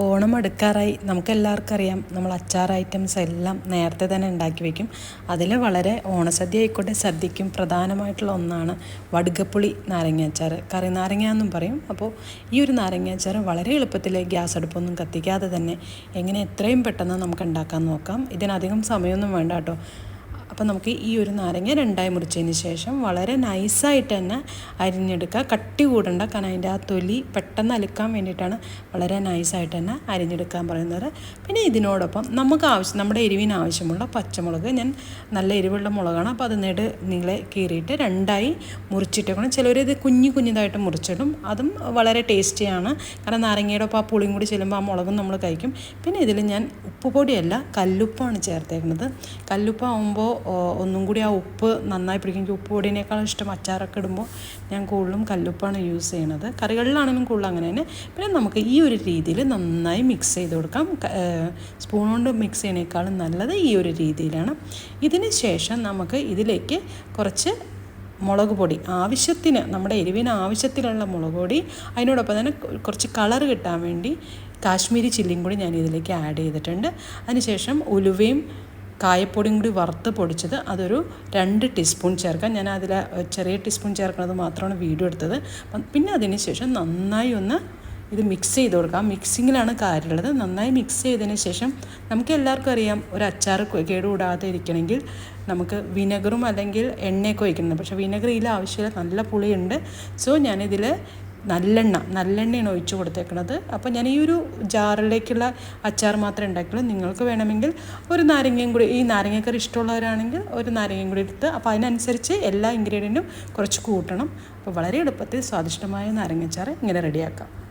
ഓണം അടുക്കാറായി നമുക്കെല്ലാവർക്കും അറിയാം നമ്മൾ അച്ചാർ ഐറ്റംസ് എല്ലാം നേരത്തെ തന്നെ ഉണ്ടാക്കി വയ്ക്കും അതിൽ വളരെ ഓണസദ്യ ആയിക്കോട്ടെ സദ്യയ്ക്കും പ്രധാനമായിട്ടുള്ള ഒന്നാണ് വടുകപ്പുളി നാരങ്ങ അച്ചാർ. കറി നാരങ്ങ എന്നും പറയും. അപ്പോൾ ഈ ഒരു നാരങ്ങ അച്ചാർ വളരെ എളുപ്പത്തിൽ ഗ്യാസ് അടുപ്പൊന്നും കത്തിക്കാതെ തന്നെ എങ്ങനെ എത്രയും പെട്ടെന്ന് നമുക്ക് ഉണ്ടാക്കാൻ നോക്കാം. ഇതിനധികം സമയമൊന്നും വേണ്ട കേട്ടോ. അപ്പോൾ നമുക്ക് ഈ ഒരു നാരങ്ങ രണ്ടായി മുറിച്ചതിന് ശേഷം വളരെ നൈസായിട്ട് തന്നെ അരിഞ്ഞെടുക്കുക. കട്ടി കൂടണ്ട കാരണം അതിന്റെ ആ തൊലി പെട്ടെന്ന് അലുക്കാൻ വേണ്ടിയിട്ടാണ് വളരെ നൈസായിട്ട് തന്നെ അരിഞ്ഞെടുക്കാൻ പറയുന്നത്. പിന്നെ ഇതിനോടൊപ്പം നമുക്ക് ആവശ്യം നമ്മുടെ എരിവിന് ആവശ്യമുള്ള പച്ചമുളക്. ഞാൻ നല്ല എരിവുള്ള മുളകാണ്. അപ്പോൾ അത് നേട് നീളെ കീറിയിട്ട് രണ്ടായി മുറിച്ചിട്ടേക്കണം. ചിലർ ഇത് കുഞ്ഞു കുഞ്ഞിതായിട്ട് മുറിച്ചിടും. അതും വളരെ ടേസ്റ്റിയാണ് കാരണം നാരങ്ങയുടെ ഒപ്പം ആ പുളിയും കൂടി ചെല്ലുമ്പോൾ ആ മുളകും നമ്മൾ കഴിക്കും. പിന്നെ ഇതിൽ ഞാൻ ഉപ്പ് പൊടിയല്ല കല്ലുപ്പാണ് ചേർത്തേക്കുന്നത്. കല്ലുപ്പാകുമ്പോൾ ഒന്നും കൂടി ആ ഉപ്പ് നന്നായി പിടിക്കും. എനിക്ക് ഉപ്പ് പൊടിയേക്കാളും ഇഷ്ടം അച്ചാറൊക്കെ ഇടുമ്പോൾ ഞാൻ കൂടുതലും കല്ലുപ്പാണ് യൂസ് ചെയ്യണത്. കറികളിലാണെങ്കിലും കൂടുതൽ അങ്ങനെ തന്നെ. പിന്നെ നമുക്ക് ഈ ഒരു രീതിയിൽ നന്നായി മിക്സ് ചെയ്ത് കൊടുക്കാം. സ്പൂൺ കൊണ്ട് മിക്സ് ചെയ്യണേക്കാളും നല്ലത് ഈ ഒരു രീതിയിലാണ്. ഇതിന് ശേഷം നമുക്ക് ഇതിലേക്ക് കുറച്ച് മുളക് പൊടി ആവശ്യത്തിന് നമ്മുടെ എരിവിന് ആവശ്യത്തിലുള്ള മുളക് പൊടി അതിനോടൊപ്പം തന്നെ കുറച്ച് കളർ കിട്ടാൻ വേണ്ടി കാശ്മീരി ചില്ലിയും കൂടി ഞാൻ ഇതിലേക്ക് ആഡ് ചെയ്തിട്ടുണ്ട് അതിനുശേഷം ഉലുവയും കായപ്പൊടിയും കൂടി വറുത്ത് പൊടിച്ചത് അതൊരു രണ്ട് ടീസ്പൂൺ ചേർക്കാം. ഞാൻ അതിൽ ചെറിയ ടീസ്പൂൺ ചേർക്കുന്നത് മാത്രമാണ് വീഡിയോ എടുത്തത്. പിന്നെ അതിന് ശേഷം നന്നായി ഒന്ന് ഇത് മിക്സ് ചെയ്ത് കൊടുക്കാം. മിക്സിങ്ങിലാണ് കാര്യമുള്ളത്. നന്നായി മിക്സ് ചെയ്തതിന് ശേഷം നമുക്ക് എല്ലാവർക്കും അറിയാം ഒരു അച്ചാർ കേടുകൂടാതെ ഇരിക്കണമെങ്കിൽ നമുക്ക് വിനഗറും അല്ലെങ്കിൽ എണ്ണയൊക്കെ ഒഴിക്കുന്നത് പക്ഷേ വിനെഗർ ഇതിൽ ആവശ്യമില്ല. നല്ല പുളിയുണ്ട്. സോ ഞാനിതിൽ നല്ലെണ്ണ നല്ലെണ്ണയാണ് ഒഴിച്ച് കൊടുത്തേക്കുന്നത് അപ്പോൾ ഞാൻ ഈ ഒരു ജാറിലേക്കുള്ള അച്ചാർ മാത്രമേ ഉണ്ടാക്കുള്ളൂ. നിങ്ങൾക്ക് വേണമെങ്കിൽ ഒരു നാരങ്ങയും കൂടി ഈ നാരങ്ങക്കറി ഇഷ്ടമുള്ളവരാണെങ്കിൽ ഒരു നാരങ്ങയും കൂടി എടുത്ത് അപ്പോൾ അതിനനുസരിച്ച് എല്ലാ ഇൻഗ്രീഡിയന്റും കുറച്ച് കൂട്ടണം. അപ്പോൾ വളരെ എളുപ്പത്തിൽ സ്വാദിഷ്ടമായ നാരങ്ങച്ചാറ് ഇങ്ങനെ റെഡിയാക്കാം